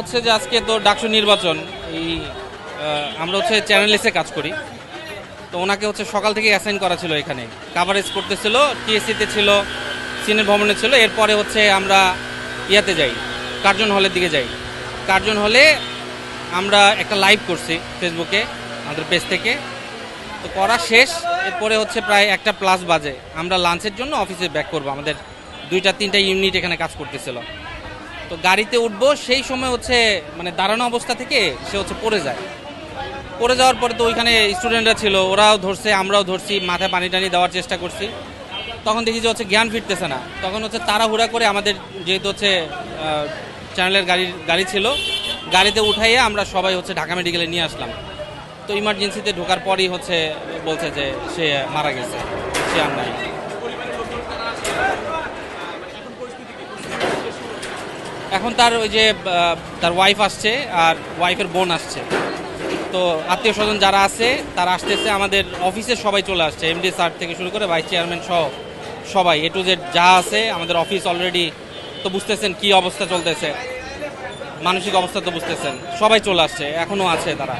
হচ্ছে যে আজকে তো ডাকসু নির্বাচন, এই আমরা হচ্ছে চ্যানেলেসে কাজ করি। তো ওনাকে হচ্ছে সকাল থেকে অ্যাসাইন করা ছিল এখানে। কাভারেজ করতেছিল টিএসসিতে ছিল সিনের ভবনে ছিল, এরপরে হচ্ছে আমরা ইয়াতে যাই, কার্জন হলের দিকে যাই। কার্জন হলে আমরা একটা লাইভ করছি ফেসবুকে আমাদের পেজ থেকে। তো করা শেষ, এরপরে হচ্ছে প্রায় একটা প্লাস বাজে। আমরা লাঞ্চের জন্য অফিসে ব্যাক করব। আমাদের দুইটা, তিনটা ইউনিট এখানে কাজ করতেছিল। তো গাড়িতে উঠবো, সেই সময় হচ্ছে মানে দাঁড়ানো অবস্থা থেকে সে হচ্ছে পড়ে যায়। পড়ে যাওয়ার পরে তো ওইখানে স্টুডেন্টরা ছিল, ওরাও ধরছে, আমরাও ধরছি, মাথায় পানি টানি দেওয়ার চেষ্টা করছি। তখন দেখি যে হচ্ছে জ্ঞান ফিরতেছে না। তখন হচ্ছে তাড়াহুড়া করে আমাদের যেহেতু হচ্ছে চ্যানেলের গাড়ি গাড়ি ছিল, গাড়িতে উঠাইয়ে আমরা সবাই হচ্ছে ঢাকা মেডিকেলে নিয়ে আসলাম। তো ইমার্জেন্সিতে ঢোকার পরই হচ্ছে বলছে যে সে মারা গেছে, সে আর নাই। এখন তার ওই যে তার ওয়াইফ আসছে আর ওয়াইফের বোন আসছে। তো আত্মীয় স্বজন যারা আছে, তারা আসতেছে। আমাদের অফিসে সবাই চলে আসছে। এমডি স্যার থেকে শুরু করে ভাইস চেয়ারম্যান সহ সবাই। এ টু জেড যা আছে, আমাদের অফিস অলরেডি তো বুঝতেছেন কি অবস্থা চলতেছে। মানসিক অবস্থা তো বুঝতেছেন। সবাই চলে আসছে। এখনও আছে তারা।